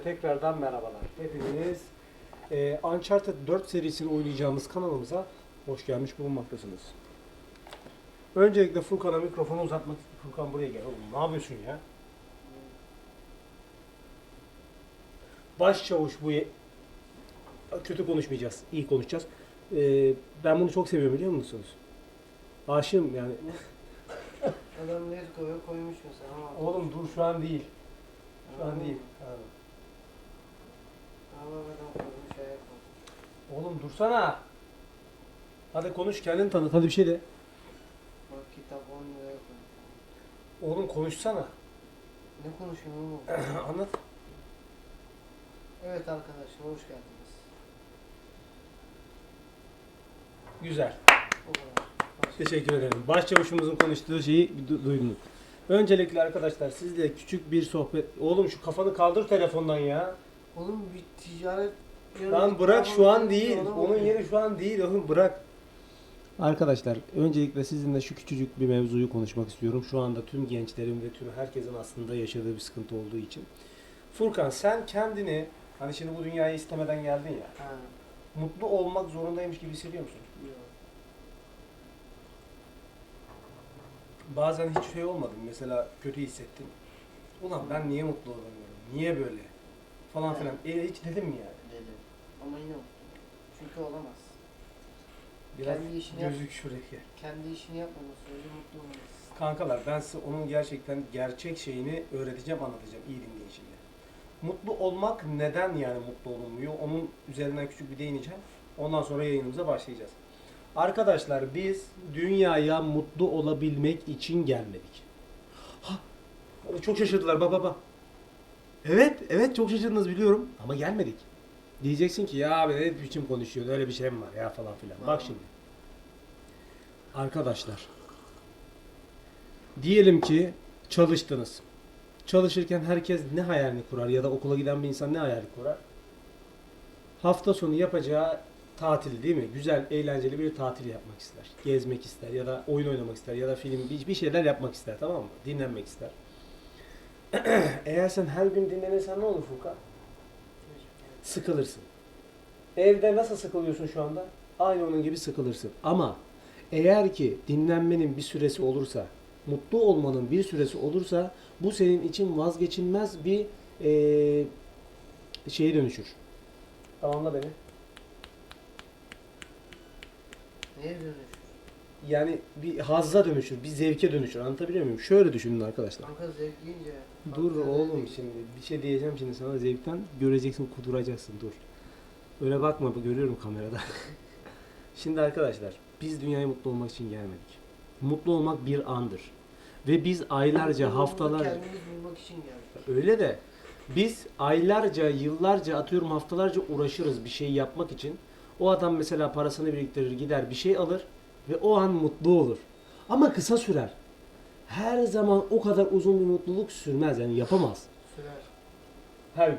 Tekrardan merhabalar. Hepiniz e, Uncharted 4 serisini oynayacağımız kanalımıza hoş gelmiş bulunmaktasınız. Öncelikle Furkan'a mikrofonu uzatmak Furkan buraya gel oğlum. Ne yapıyorsun ya? Başçavuş bu ye- kötü konuşmayacağız. iyi konuşacağız. E, ben bunu çok seviyorum biliyor musunuz? Aşığım yani. Adam ne koyuyor koymuş mesela ama. Oğlum dur şu an değil. Şu an değil. Tamam. Ama adam koymuş şey yapma. Oğlum dursana. Hadi konuş kendini tanıt hadi bir şey de. Bak kitap 10 liraya koymuş. Oğlum konuşsana. Ne konuşuyorsun oğlum? Anlat. evet arkadaşlar hoş geldiniz. Güzel. O kadar. Başka- Teşekkür ederim. Başçavuşumuzun konuştuğu şeyi du- duydunuz. Öncelikle arkadaşlar sizle küçük bir sohbet. Oğlum şu kafanı kaldır telefondan ya. Oğlum bir ticaret... Lan bırak şu an değil. Onun yeri şu an değil. Oğlum bırak. Arkadaşlar öncelikle sizinle şu küçücük bir mevzuyu konuşmak istiyorum. Şu anda tüm gençlerin ve tüm herkesin aslında yaşadığı bir sıkıntı olduğu için. Furkan sen kendini hani şimdi bu dünyaya istemeden geldin ya. Ha. Mutlu olmak zorundaymış gibi hissediyor musun? Yok. Bazen hiç şey olmadı. mı? Mesela kötü hissettin. Ulan ben niye mutlu olamıyorum? Niye böyle? Falan filan. E, hiç dedim mi yani? Dedim. Ama yine mutlu. Çünkü olamaz. Biraz Kendi işini yap. gözük şuraya. Kendi işini yapmadığın sürece mutlu olamazsın. Kankalar ben size onun gerçekten gerçek şeyini öğreteceğim, anlatacağım. İyi dinleyin şimdi. Mutlu olmak neden yani mutlu olunmuyor? Onun üzerinden küçük bir değineceğim. Ondan sonra yayınımıza başlayacağız. Arkadaşlar biz dünyaya mutlu olabilmek için gelmedik. Ha, çok şaşırdılar baba baba. Evet, evet çok şaşırdınız biliyorum ama gelmedik. Diyeceksin ki ya abi ne biçim konuşuyorsun öyle bir şey mi var ya falan filan. Bak şimdi. Arkadaşlar. Diyelim ki çalıştınız. Çalışırken herkes ne hayalini kurar ya da okula giden bir insan ne hayali kurar? Hafta sonu yapacağı tatil değil mi? Güzel, eğlenceli bir tatil yapmak ister. Gezmek ister ya da oyun oynamak ister ya da film bir, bir şeyler yapmak ister tamam mı? Dinlenmek ister. Eğer sen her gün dinlenirsen ne olur Furkan? Sıkılırsın. Evde nasıl sıkılıyorsun şu anda? Aynı onun gibi sıkılırsın. Ama eğer ki dinlenmenin bir süresi olursa, mutlu olmanın bir süresi olursa bu senin için vazgeçilmez bir eee şeye dönüşür. Tamamla beni. Neye dönüşür? Yani bir hazza dönüşür, bir zevke dönüşür. Anlatabiliyor muyum? Şöyle düşünün arkadaşlar. Kanka zevk yiyince... Dur oğlum şimdi bir şey diyeceğim şimdi sana zevkten göreceksin kuduracaksın dur. Öyle bakma görüyorum kamerada. şimdi arkadaşlar biz dünyaya mutlu olmak için gelmedik. Mutlu olmak bir andır. Ve biz aylarca, haftalarca Kendimiz bulmak için geldik. öyle de biz aylarca, yıllarca atıyorum haftalarca uğraşırız bir şey yapmak için. O adam mesela parasını biriktirir, gider bir şey alır ve o an mutlu olur. Ama kısa sürer. Her zaman o kadar uzun bir mutluluk sürmez yani yapamaz. Sürer. Her gün.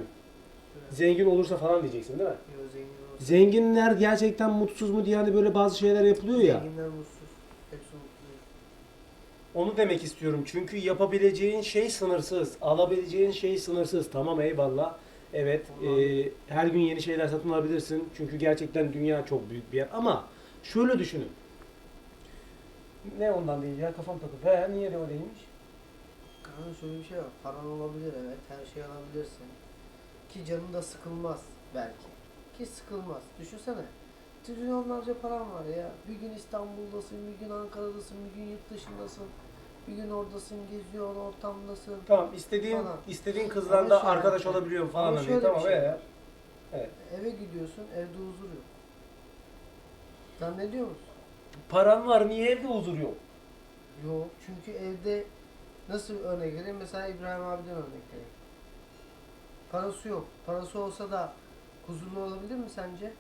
Sürer. Zengin olursa falan diyeceksin değil mi? Yo, zengin olsun. Zenginler gerçekten mutsuz mu diye hani böyle bazı şeyler yapılıyor ya. Zenginler mutsuz. Hepsi mutlu. Onu demek istiyorum. Çünkü yapabileceğin şey sınırsız. Alabileceğin şey sınırsız. Tamam eyvallah. Evet. E, her gün yeni şeyler satın alabilirsin. Çünkü gerçekten dünya çok büyük bir yer. Ama şöyle düşünün. Ne ondan değil ya kafam takıp. He niye de öyleymiş? Kanka şöyle bir şey var. Paran olabilir evet. Her şeyi alabilirsin. Ki canın da sıkılmaz belki. Ki sıkılmaz. Düşünsene. Trilyonlarca paran var ya. Bir gün İstanbul'dasın, bir gün Ankara'dasın, bir gün yurt dışındasın. Bir gün oradasın, geziyorsun, ortamdasın. Tamam istediğin Falan. istediğin kızlarla şöyle- arkadaş olabiliyorum falan Ama hani. şöyle bir Tamam şey ee? Evet. Eve gidiyorsun, evde huzur yok. Zannediyor musun? Paran var niye evde huzur yok? Yok. Çünkü evde nasıl örnek vereyim? Mesela İbrahim abiden örnek vereyim. Parası yok. Parası olsa da huzurlu olabilir mi sence?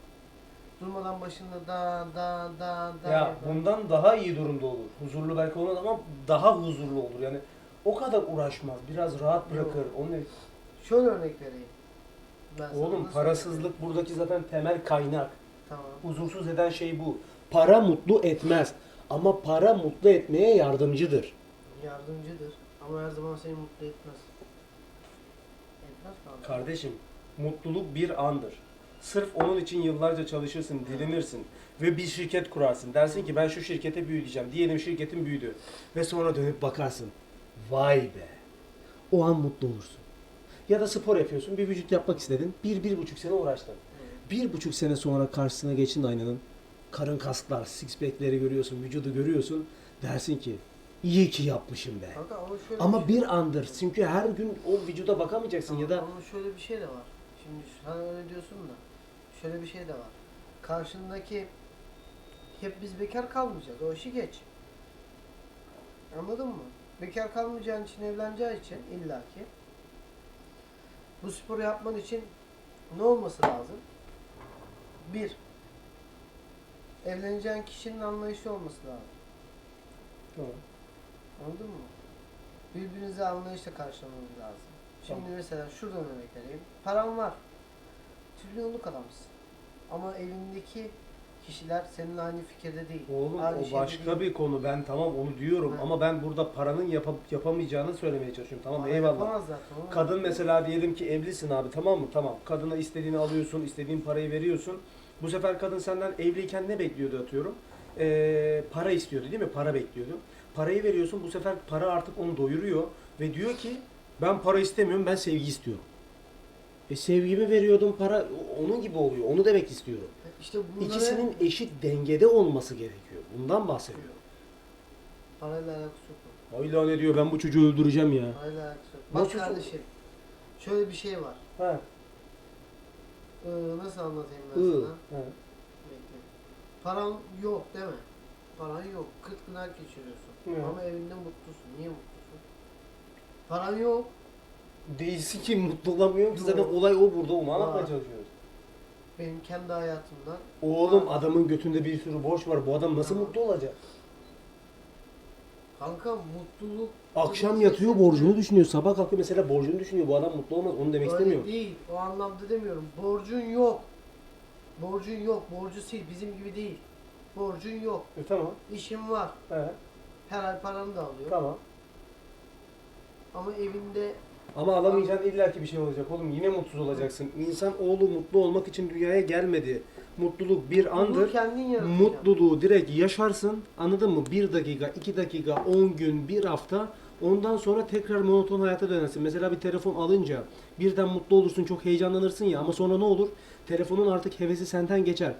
Durmadan başında da da da da Ya yapar. bundan daha iyi durumda olur. Huzurlu belki olmaz ama daha huzurlu olur. Yani o kadar uğraşmaz. Biraz rahat bırakır. Yok. Onu Şöyle örnek vereyim. Ben sana Oğlum nasıl parasızlık buradaki zaten temel kaynak. Tamam. Huzursuz eden şey bu. Para mutlu etmez. Ama para mutlu etmeye yardımcıdır. Yardımcıdır. Ama her zaman seni mutlu etmez. Nasıl anladın? Kardeşim, mutluluk bir andır. Sırf onun için yıllarca çalışırsın, dilinirsin ve bir şirket kurarsın. Dersin ki ben şu şirkete büyüyeceğim. Diyelim şirketin büyüdü. Ve sonra dönüp bakarsın. Vay be. O an mutlu olursun. Ya da spor yapıyorsun, bir vücut yapmak istedin. Bir, bir buçuk sene uğraştın. Bir buçuk sene sonra karşısına geçin aynanın. Karın kaslar, six pack'leri görüyorsun, vücudu görüyorsun. Dersin ki iyi ki yapmışım be. Kanka ama şöyle Ama bir, bir andır. Çünkü her gün o vücuda bakamayacaksın ya da Ama şöyle bir şey de var. Şimdi sen öyle diyorsun da şöyle bir şey de var. Karşındaki hep biz bekar kalmayacağız. O işi geç. Anladın mı? Bekar kalmayacağın için evleneceği için illaki bu sporu yapman için ne olması lazım? Bir, evleneceğin kişinin anlayışı olması lazım. Tamam. Anladın mı? Birbirinize anlayışla karşılamanız lazım. Şimdi Tamam. mesela şuradan örnek vereyim. Paran var. Trilyonluk adamsın. Ama elindeki kişiler senin aynı fikirde değil. Oğlum aynı o başka değil. bir konu. Ben tamam onu diyorum Ha. ama ben burada paranın yapıp yapamayacağını söylemeye çalışıyorum. Tamam Para eyvallah. yapamaz zaten, oğlum. Kadın mesela diyelim ki evlisin abi tamam mı? Tamam. Kadına istediğini alıyorsun, istediğin parayı veriyorsun. Bu sefer kadın senden evliyken ne bekliyordu atıyorum? Ee, para istiyordu değil mi? Para bekliyordu. Parayı veriyorsun bu sefer para artık onu doyuruyor ve diyor ki ben para istemiyorum ben sevgi istiyorum. E sevgimi veriyordum para onun gibi oluyor. Onu demek istiyorum. İşte bunları İkisinin eşit dengede olması gerekiyor. Bundan bahsediyorum. parayla alakası yok. Hayla ne diyor ben bu çocuğu öldüreceğim ya. Parayla alakası yok. Bak Nasıl- kardeşim. Şöyle bir şey var. Ha. Ee, nasıl anlatayım ben I. sana? Bekle. Paran yok değil mi? Paran yok. Kıt kınak geçiriyorsun. Hı. Ama evinde mutlusun. Niye mutlusun? Paran yok. Değilsin ki mutlu olamıyorum ki Yok. zaten olay o burada onu anlatmaya Var. çalışıyoruz. Benim kendi hayatımdan. Oğlum adamın götünde bir sürü borç var. Bu adam nasıl mutlu olacak? Kanka mutluluk. Akşam yatıyor borcunu düşünüyor. Sabah kalkıyor mesela borcunu düşünüyor. Bu adam mutlu olmaz. Onu demek Öyle istemiyorum. değil. O anlamda demiyorum. Borcun yok. Borcun yok. Borcu sil. Bizim gibi değil. Borcun yok. E, tamam. İşin var. He, Her ay paranı da alıyor. tamam. Ama evinde Ama alamayacağın illaki bir şey olacak oğlum. Yine mutsuz olacaksın. İnsan oğlu mutlu olmak için dünyaya gelmedi. Mutluluk bir andır. kendin yaratacaksın. Mutluluğu direkt yaşarsın. Anladın mı? Bir dakika, iki dakika, on gün, bir hafta. Ondan sonra tekrar monoton hayata dönersin. Mesela bir telefon alınca birden mutlu olursun, çok heyecanlanırsın ya. Ama sonra ne olur? Telefonun artık hevesi senden geçer.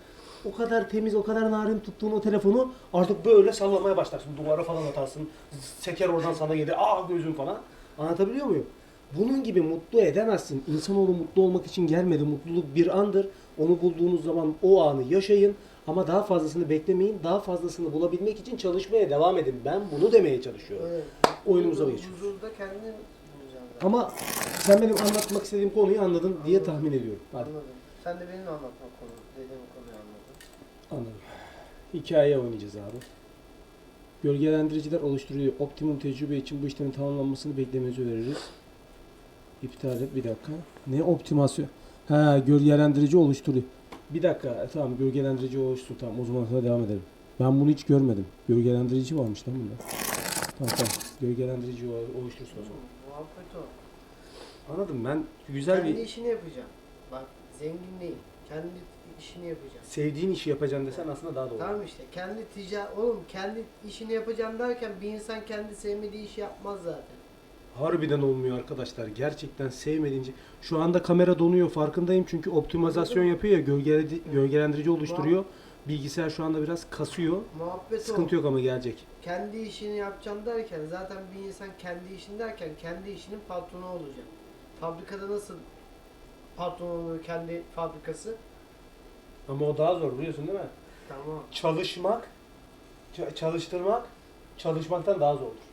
O kadar temiz, o kadar narin tuttuğun o telefonu artık böyle sallamaya başlarsın. Duvara falan atarsın. Seker oradan sana gelir. Aa gözüm falan. Anlatabiliyor muyum? Bunun gibi mutlu edemezsin. İnsanoğlu mutlu olmak için gelmedi. Mutluluk bir andır. Onu bulduğunuz zaman o anı yaşayın. Ama daha fazlasını beklemeyin. Daha fazlasını bulabilmek için çalışmaya devam edin. Ben bunu demeye çalışıyorum. Evet. Oyunumuza geçiyoruz. Huzurda zaten. Ama sen benim anlatmak istediğim konuyu anladın diye tahmin ediyorum. Hadi. Anladım. Sen de benim anlatma konu, dediğim konuyu anladın. Anladım. Hikaye oynayacağız abi. Gölgelendiriciler oluşturuyor. Optimum tecrübe için bu işlemin tamamlanmasını beklemenizi öneririz. İptal et bir dakika. Ne optimasyon? Ha gölgelendirici oluşturuyor. Bir dakika tamam gölgelendirici oluştur tamam o zaman sonra devam edelim. Ben bunu hiç görmedim. Gölgelendirici varmış lan bunda. Tamam tamam. Gölgelendirici oluştursun o zaman. Muhabbet o. Anladım ben güzel Kendi bir işini yapacaksın. Bak zengin değil. Kendi işini yapacaksın. sevdiğin işi yapacaksın desen aslında daha doğru. Tamam işte kendi tica oğlum kendi işini yapacaksın derken bir insan kendi sevmediği işi yapmaz zaten. Harbiden olmuyor arkadaşlar. Gerçekten sevmediğince. Şu anda kamera donuyor farkındayım çünkü optimizasyon yapıyor ya gölgele, gölgelendirici oluşturuyor. Bilgisayar şu anda biraz kasıyor. Muhabbet Sıkıntı o. yok ama gelecek. Kendi işini yapacaksın derken zaten bir insan kendi işini derken kendi işinin patronu olacak. Fabrikada nasıl patron oluyor kendi fabrikası? Ama o daha zor biliyorsun değil mi? Tamam. Çalışmak, ça- çalıştırmak çalışmaktan daha zordur.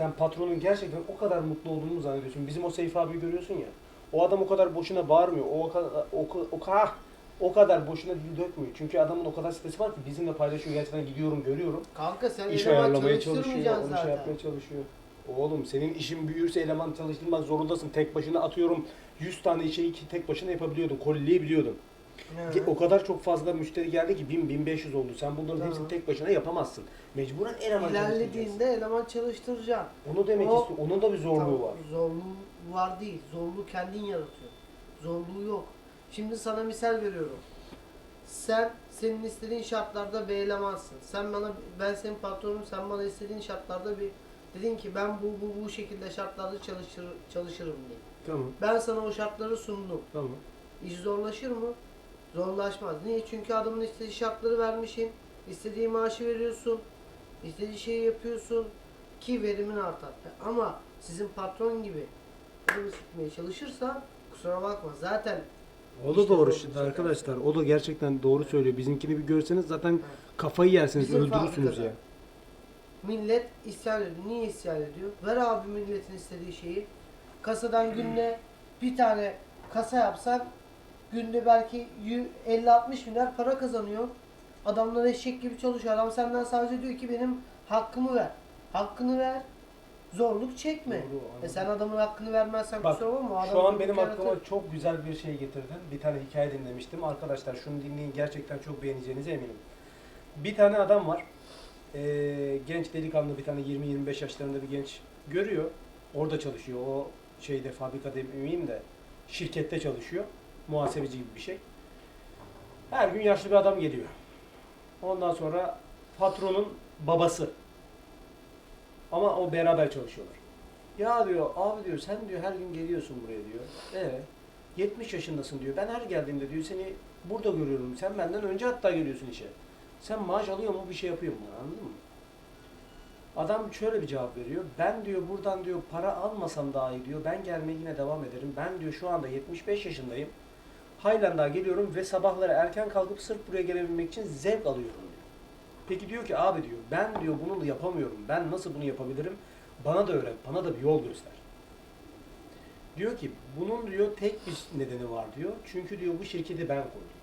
Sen patronun gerçekten o kadar mutlu olduğunu mu zannediyorsun. Bizim o Seyfi abi görüyorsun ya. O adam o kadar boşuna bağırmıyor. O o o, o, ka- o kadar boşuna dil dökmüyor. Çünkü adamın o kadar stresi var ki bizimle paylaşıyor. Gerçekten gidiyorum, görüyorum. Kanka sen İş eleman ayarlamaya çalışıyor, çalıştırmayacaksın onu şey zaten. yapmaya çalışıyor. Oğlum senin işin büyürse eleman çalıştırmak zorundasın. Tek başına atıyorum 100 tane işi ki tek başına yapabiliyordun. Kolileyebiliyordun. Hı. O kadar çok fazla müşteri geldi ki 1000 1500 oldu. Sen bunların hepsini tek başına yapamazsın. Mecburen eleman çalıştıracaksın. İlerlediğinde eleman çalıştıracaksın. Onu demek O- istiyorum. Onun da bir zorluğu var. Zorluğu var değil. Zorluğu kendin yaratıyor. Zorluğu yok. Şimdi sana misal veriyorum. Sen senin istediğin şartlarda bir elemansın. Sen bana ben senin patronum sen bana istediğin şartlarda bir dedin ki ben bu bu bu şekilde şartlarda çalışır çalışırım diye. Tamam. Ben sana o şartları sundum. Tamam. İş zorlaşır mı? Zorlaşmaz. Niye? Çünkü adamın istediği şartları vermişsin. istediği maaşı veriyorsun. İstediği şeyi yapıyorsun ki verimin artar. Ama sizin patron gibi adamı sıkmaya çalışırsa kusura bakma. Zaten O da İşte doğru şimdi şey. arkadaşlar. O da gerçekten doğru söylüyor. Bizimkini bir görseniz zaten kafayı yersiniz, Bizim öldürürsünüz ya. millet isyan ediyor. Niye isyan ediyor? Ver abi milletin istediği şeyi. Kasadan günde bir tane kasa yapsan günde belki 50-60 milyar para kazanıyor. Adamlar eşek gibi çalışıyor. Adam senden sadece diyor ki benim hakkımı ver. Hakkını ver. Zorluk çekme. Doğru, anladım. e sen adamın hakkını vermezsen Bak, kusura bakma. Şu an benim aklıma çok güzel bir şey getirdin. Bir tane hikaye dinlemiştim. Arkadaşlar şunu dinleyin gerçekten çok beğeneceğinize eminim. Bir tane adam var. Ee, genç delikanlı bir tane 20-25 yaşlarında bir genç görüyor. Orada çalışıyor. O şeyde fabrika demeyeyim de şirkette çalışıyor. Muhasebeci gibi bir şey. Her gün yaşlı bir adam geliyor. Ondan sonra patronun babası. Ama o beraber çalışıyorlar. Ya diyor abi diyor sen diyor her gün geliyorsun buraya diyor. Evet. 70 yaşındasın diyor. Ben her geldiğimde diyor seni burada görüyorum. Sen benden önce hatta geliyorsun işe. Sen maaş alıyor mu bir şey yapıyor mu anladın mı? Adam şöyle bir cevap veriyor. Ben diyor buradan diyor para almasam daha iyi diyor. Ben gelmeye yine devam ederim. Ben diyor şu anda 75 yaşındayım. Highland'a geliyorum ve sabahları erken kalkıp sırf buraya gelebilmek için zevk alıyorum diyor. Peki diyor ki abi diyor ben diyor bunu yapamıyorum. Ben nasıl bunu yapabilirim? Bana da öğret, bana da bir yol göster. Diyor ki bunun diyor tek bir nedeni var diyor. Çünkü diyor bu şirketi ben kurdum.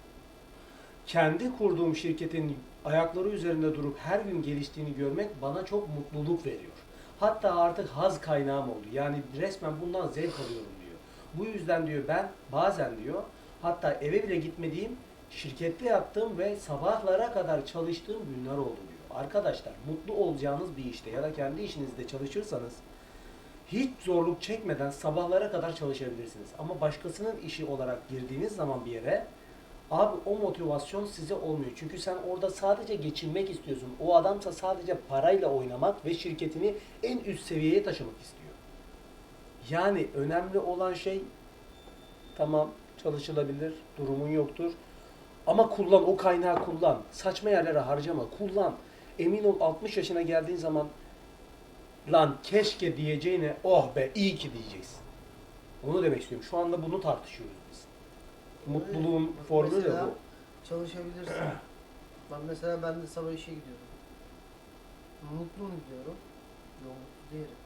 Kendi kurduğum şirketin ayakları üzerinde durup her gün geliştiğini görmek bana çok mutluluk veriyor. Hatta artık haz kaynağım oldu. Yani resmen bundan zevk alıyorum diyor. Bu yüzden diyor ben bazen diyor hatta eve bile gitmediğim şirkette yaptığım ve sabahlara kadar çalıştığım günler oldu diyor. Arkadaşlar mutlu olacağınız bir işte ya da kendi işinizde çalışırsanız hiç zorluk çekmeden sabahlara kadar çalışabilirsiniz. Ama başkasının işi olarak girdiğiniz zaman bir yere abi o motivasyon size olmuyor. Çünkü sen orada sadece geçinmek istiyorsun. O adamsa sadece parayla oynamak ve şirketini en üst seviyeye taşımak istiyor. Yani önemli olan şey tamam çalışılabilir, durumun yoktur. Ama kullan, o kaynağı kullan. Saçma yerlere harcama, kullan. Emin ol 60 yaşına geldiğin zaman lan keşke diyeceğine oh be iyi ki diyeceksin. Onu demek istiyorum. Şu anda bunu tartışıyoruz biz. Mutluluğun Bak formülü de mesela bu. Çalışabilirsin. ben mesela ben de sabah işe gidiyorum. Mutlu mu gidiyorum? Yok mutlu değilim.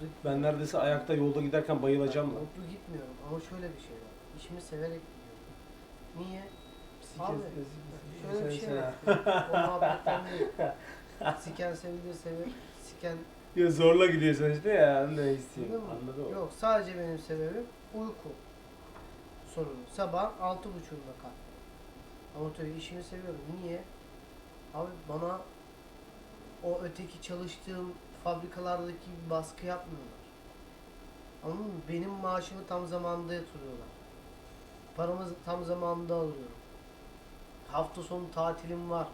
Mutlu Ben neredeyse ayakta yolda giderken bayılacağım lan. Mutlu gitmiyorum ama şöyle bir şey var. İşimi severek gidiyorum. Niye? Abi, şöyle bir şey var. O muhabbetten değil. Siken sevilir sever. Siken Ya zorla gidiyorsun işte ya. Ne istiyorum. Anladın mı? Anladım. Yok sadece benim sebebim uyku sorunu. Sabah altı buçuğunda kalk. Ama tabii işimi seviyorum. Niye? Abi bana o öteki çalıştığım fabrikalardaki baskı yapmıyorlar. Anladın mı? Benim maaşımı tam zamanında yatırıyorlar. Paramı tam zamanında alıyorum. Hafta sonu tatilim var.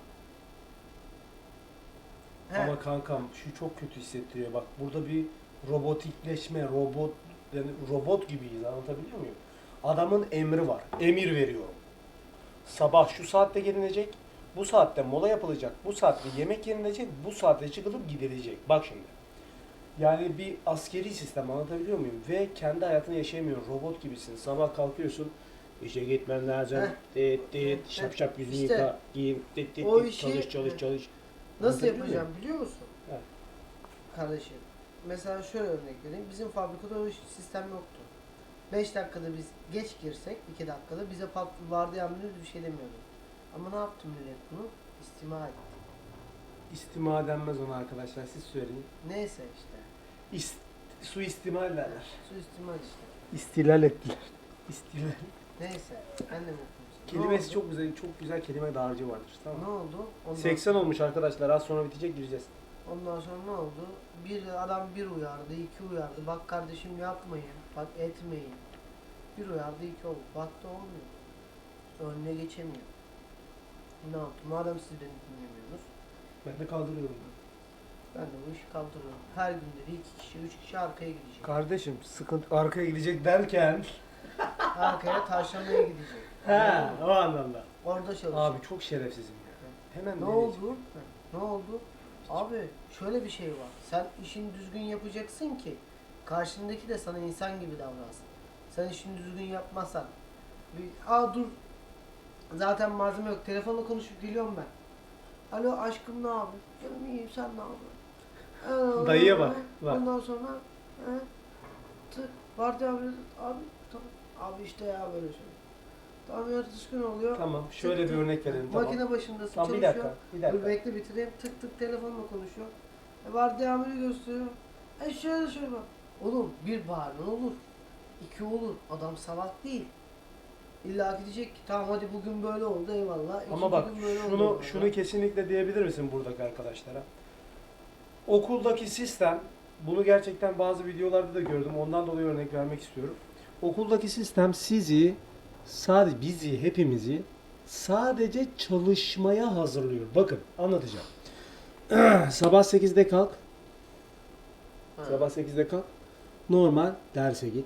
He. Ama kankam şu çok kötü hissettiriyor. Bak burada bir robotikleşme, robot yani robot gibiyiz anlatabiliyor muyum? Adamın emri var. Emir veriyorum. Sabah şu saatte gelinecek. Bu saatte mola yapılacak. Bu saatte yemek yenilecek. Bu saatte çıkılıp gidilecek. Bak şimdi. Yani bir askeri sistem anlatabiliyor muyum? Ve kendi hayatını yaşayamıyorsun. Robot gibisin. Sabah kalkıyorsun. İşe gitmen lazım. Dit dit şap şap yüzünü İşte yıka. Giyin. Dit dit o dit. işi- Çalış çalış çalış. Nasıl Anlatabiliyor yapacağım biliyor musun? Evet. Kardeşim. Mesela şöyle örnek vereyim. Bizim fabrikada o sistem yoktu. 5 dakikada biz geç girsek 2 dakikada bize pat vardiya müdür bir şey demiyordu. Ama ne yaptı millet bunu? İstima etti. İstima denmez ona arkadaşlar siz söyleyin. Neyse işte. İst, suistimal derler. Suistimal işte. İstilal ettiler. İstilal. Neyse. Ben de mutluyum. Kelimesi çok güzel, çok güzel kelime dağarcığı vardır. Tamam Ne mı? oldu? Ondan 80 olmuş arkadaşlar. Az sonra bitecek gireceğiz. Ondan sonra ne oldu? Bir adam bir uyardı, iki uyardı. Bak kardeşim yapmayın bak etmeyin. Bir uyardı iki oldu. Baktı olmuyor. Önüne geçemiyor. Ne yaptı? Madem siz beni dinlemiyorsunuz. Ben de kaldırıyorum. Ben de bu işi kaldırıyorum. Her günde bir iki kişi, üç kişi arkaya gidecek. Kardeşim sıkıntı arkaya gidecek derken. Arkaya taşlamaya gidecek. He o anlamda. Orada çalışacak. Abi çok şerefsizim ya. Hemen Ne oldu? Ne oldu? Abi şöyle bir şey var. Sen işini düzgün yapacaksın ki karşındaki de sana insan gibi davransın. Sen işini düzgün yapmazsan bir, aa dur zaten malzeme yok. Telefonla konuşup geliyorum ben. Alo aşkım ne haber? Canım iyiyim sen ne? Ee, Dayıya bak, bak. Ondan sonra he, tık vardı abi abi tamam abi işte ya böyle şey. Tamam ertesi gün oluyor. Tamam şöyle bir örnek verelim tamam. Makine başındasın Tamam bir çalışıyor. dakika. Bir Dur dakika. bekle bitireyim. Tık tık telefonla konuşuyor. E var devamını gösteriyor. E şöyle şöyle bak. Oğlum bir bağırma olur. iki olur. Adam salak değil. İlla gidecek ki tamam hadi bugün böyle oldu eyvallah. Ama İkinci bak böyle oldu, şunu eyvallah. şunu kesinlikle diyebilir misin buradaki arkadaşlara? Okuldaki sistem bunu gerçekten bazı videolarda da gördüm. Ondan dolayı örnek vermek istiyorum. Okuldaki sistem sizi sadece bizi hepimizi sadece çalışmaya hazırlıyor. Bakın anlatacağım. Sabah 8'de kalk. Sabah 8'de kalk. Normal derse git.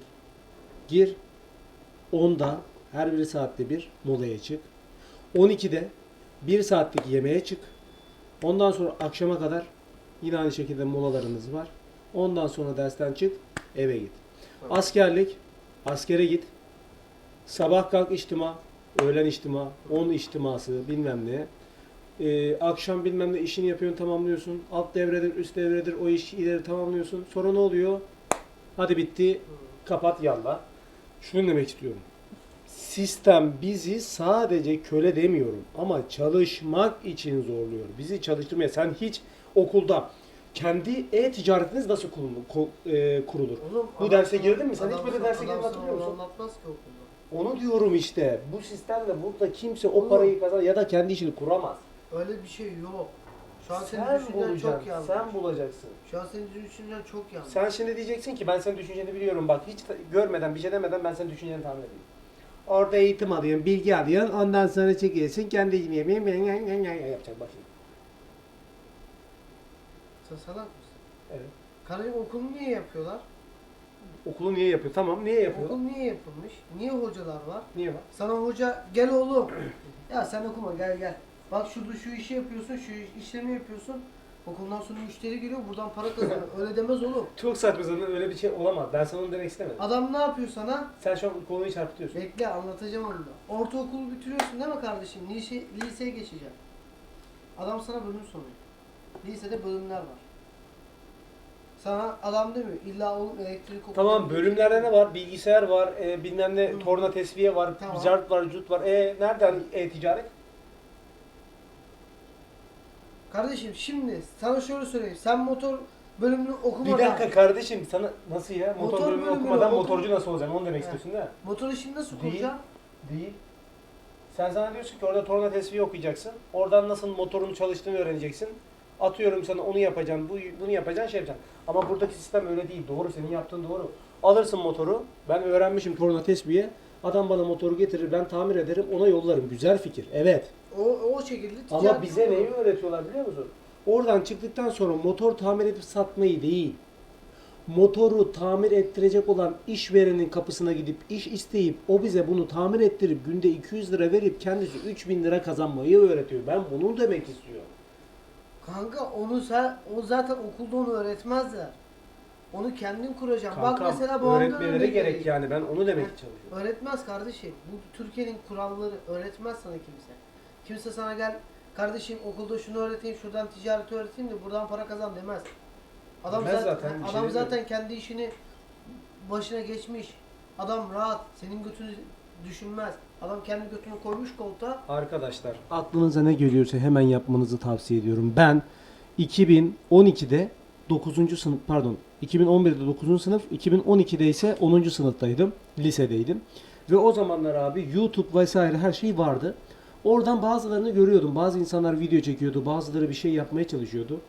Gir. 10'da her bir saatte bir molaya çık. 12'de 1 saatlik yemeğe çık. Ondan sonra akşama kadar yine aynı şekilde molalarınız var. Ondan sonra dersten çık, eve git. Askerlik, askere git. Sabah kalk içtima, öğlen içtima, 10 içtiması bilmem ne. Ee, akşam bilmem ne işini yapıyorsun tamamlıyorsun. Alt devredir, üst devredir o işi ileri tamamlıyorsun. Sonra ne oluyor? Hadi bitti, kapat yalla. Şunu demek istiyorum. Sistem bizi sadece köle demiyorum ama çalışmak için zorluyor. Bizi çalıştırmaya. Sen hiç okulda kendi e-ticaretiniz nasıl kurulur? ko- e, kurulur? Oğlum, Bu derse girdin mi? Sen hiç böyle derse sana hatırlıyor musun? Anlatmaz ki okulda. Onu diyorum işte. Bu sistemle burada kimse o Oğlum. parayı kazan ya da kendi işini kuramaz. Öyle bir şey yok. Şu an senin Sen düşüncen çok bulacaksın. yanlış. Sen bulacaksın. Şu an senin düşüncen çok yanlış. Sen şimdi diyeceksin ki ben senin düşünceni biliyorum bak hiç ta- görmeden bir şey demeden ben senin düşünceni tahmin edeyim. Orada eğitim alıyorsun, bilgi alıyorsun, ondan sonra çekiyorsun, kendi yapıyorsun, yapacak bak Sen salak mısın? Evet. Kardeşim okulu niye yapıyorlar? Okulu niye yapıyor? Tamam niye yapıyor? Okul niye yapılmış? Niye hocalar var? Niye var? Sana hoca gel oğlum. ya sen okuma gel gel. Bak şurada şu işi yapıyorsun, şu iş- işlemi yapıyorsun. Okuldan sonra müşteri geliyor buradan para kazanıyor. Öyle demez oğlum. Çok saçma zaten öyle bir şey olamaz. Ben sana onu demek istemedim. Adam ne yapıyor sana? Sen şu an konuyu çarpıtıyorsun. Bekle anlatacağım onu da. Ortaokulu bitiriyorsun değil mi kardeşim? Lise, liseye geçeceksin. Adam sana bölüm soruyor. Lisede bölümler var. Sana adam demiyor. İlla oğlum elektrik okuyor. Tamam bölümlerde ne var? Bilgisayar var, e, bilmem ne Hı. torna tesviye var, Tamam. zart var, cut var. E nereden e-ticaret? Kardeşim şimdi sana şöyle söyleyeyim. Sen motor bölümünü Bir okumadan... dakika kardeşim sana nasıl ya? Motor, Motor bölümünü bölümünü okumadan oku- motorcu nasıl olacaksın? Onu demek He. istiyorsun değil mi? Motor işini nasıl Değil. kuracaksın? Değil. Sen sana diyorsun ki orada torna tesviye okuyacaksın. Oradan nasıl motorun çalıştığını öğreneceksin. Atıyorum sana onu yapacaksın, bu, bunu yapacaksın, şey yapacaksın. Ama buradaki sistem öyle değil. Doğru, senin yaptığın doğru. Alırsın motoru. Ben öğrenmişim torna tesviye. Adam bana motoru getirir, ben tamir ederim, ona yollarım. Güzel fikir. Evet. O, o şekilde Ama bize neyi öğretiyorlar biliyor musun? Oradan çıktıktan sonra motor tamir edip satmayı değil. Motoru tamir ettirecek olan işverenin kapısına gidip iş isteyip o bize bunu tamir ettirip günde 200 lira verip kendisi 3000 lira kazanmayı öğretiyor. Ben bunu demek istiyorum. Kanka onu sen, o zaten okulda onu öğretmezler. Onu kendin kuracaksın. Bak Kankam, mesela öğretmeleri örnek gerek vereyim. yani ben onu demek çalışıyorum. Öğretmez kardeşim. Bu Türkiye'nin kuralları öğretmez sana kimse. Kimse sana gel kardeşim okulda şunu öğreteyim, şuradan ticareti öğreteyim de buradan para kazan demez. Adam Demez zaten, zaten, bir şey adam demiyor. zaten kendi işini başına geçmiş. Adam rahat, senin götünü düşünmez. Adam kendi götünü koymuş koltuğa. Arkadaşlar aklınıza ne geliyorsa hemen yapmanızı tavsiye ediyorum. Ben 2012'de 9. sınıf pardon 2011'de 9. sınıf 2012'de ise 10. sınıftaydım. Lisedeydim. Ve o zamanlar abi YouTube vesaire her şey vardı. Oradan bazılarını görüyordum. Bazı insanlar video çekiyordu. Bazıları bir şey yapmaya çalışıyordu.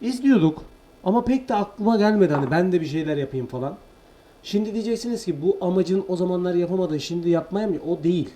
İzliyorduk. Ama pek de aklıma gelmedi hani ben de bir şeyler yapayım falan. Şimdi diyeceksiniz ki bu amacın o zamanlar yapamadın şimdi yapmaya mı? O değil.